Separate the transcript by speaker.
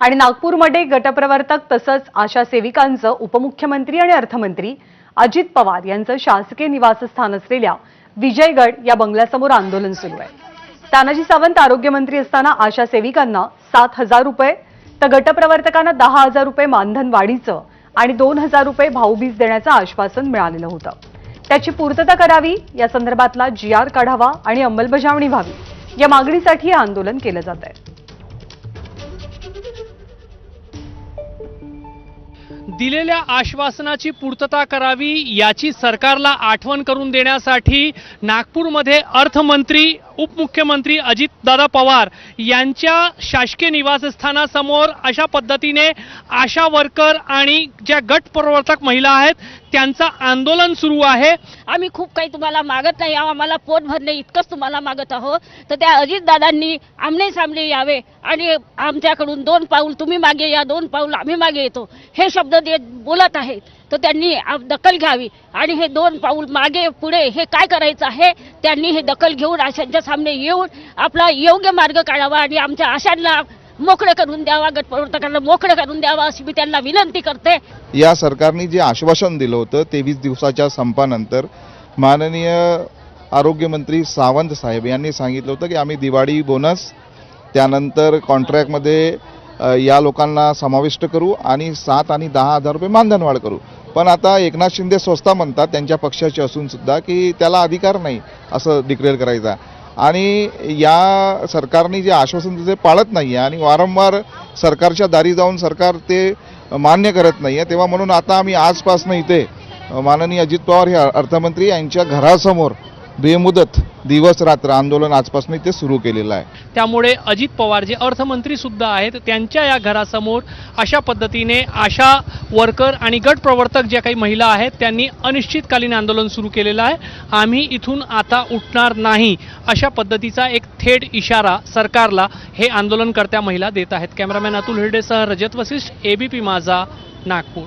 Speaker 1: आणि नागपूरमध्ये गटप्रवर्तक तसंच आशा सेविकांचं उपमुख्यमंत्री आणि अर्थमंत्री अजित पवार यांचं शासकीय निवासस्थान असलेल्या विजयगड या बंगल्यासमोर आंदोलन सुरू आहे. तानाजी सावंत आरोग्यमंत्री असताना आशा सेविकांना सात हजार रुपये तर गटप्रवर्तकांना दहा हजार रुपये मानधन वाढीचं आणि दोन हजार रुपये भाऊबीज देण्याचं आश्वासन मिळालेलं होतं. त्याची पूर्तता करावी या संदर्भातला जी आर काढावा आणि अंमलबजावणी व्हावी या मागणीसाठी हे आंदोलन केलं जात आहे
Speaker 2: दिलेल्या आश्वासनाची पूर्तता करावी याची सरकारला आठवण करून देण्यासाठी नागपूरमध्ये अर्थमंत्री उपमुख्यमंत्री अजितदादा पवार यांच्या शासकीय निवासस्थानासमोर अशा पद्धतीने आशा वर्कर आणि ज्या गट प्रवर्तक महिला आहेत त्यांचं आंदोलन सुरू आहे.
Speaker 3: आम्ही खूप काही तुम्हाला मागत नाही. आम्हाला पोट भरणे इतकंच तुम्हाला मागत आहोत. तर त्या अजितदादांनी आमने सामने यावे आणि आमच्याकडून दोन पाऊल तुम्ही मागे या दोन पाऊल आम्ही मागे येतो. हे शब्द ते बोलत आहेत. तर त्यांनी दखल घ्यावी. आणि हे दोन पाऊल मागे पुढे हे काय करायचं आहे त्यांनी हे दखल घेऊन आशांच्या सामने येऊन आपला योग्य मार्ग काढावा आणि आमच्या आशांना मोकळं करून द्यावा गटप्रवर्तकांना मोकळं करून द्यावा अशी मी त्यांना विनंती करते.
Speaker 4: या सरकारने जे आश्वासन दिलं होतं तेवीस दिवसाच्या संपानंतर माननीय आरोग्यमंत्री सावंत साहेब यांनी सांगितलं होतं की आम्ही दिवाळी बोनस त्यानंतर कॉन्ट्रॅक्टमध्ये या लोकांना समाविष्ट करू आणि सात आणि दहा हजार रुपये मानधन वाढ करू. पण आता एकनाथ शिंदे स्वस्ता म्हणतात त्यांच्या पक्षाचे असून सुद्धा की त्याला अधिकार नाही असं डिक्लेअर करायचा. आणि या सरकारने जे आश्वासन ते पाळत नाही आहे आणि वारंवार सरकारच्या दारी जाऊन सरकार ते मान्य करत नाही आहे. तेव्हा म्हणून आता आम्ही आजपासून इथे माननीय अजित पवार हे अर्थमंत्री यांच्या घरासमोर बेमुदत दिवस रात्र आंदोलन आजपासून इथे सुरू केलेलं आहे.
Speaker 2: त्यामुळे अजित पवार जे अर्थमंत्री सुद्धा आहेत त्यांच्या या घरासमोर अशा पद्धतीने आशा वर्कर आणि गट प्रवर्तक ज्या काही महिला आहेत त्यांनी अनिश्चितकालीन आंदोलन सुरू केलेलं आहे. आम्ही इथून आता उठणार नाही अशा पद्धतीचा एक थेट इशारा सरकारला हे आंदोलनकर्त्या महिला देत आहेत. कॅमेरामॅन अतुल हिरडेसह रजत वसिष्ठ एबीपी माझा नागपूर.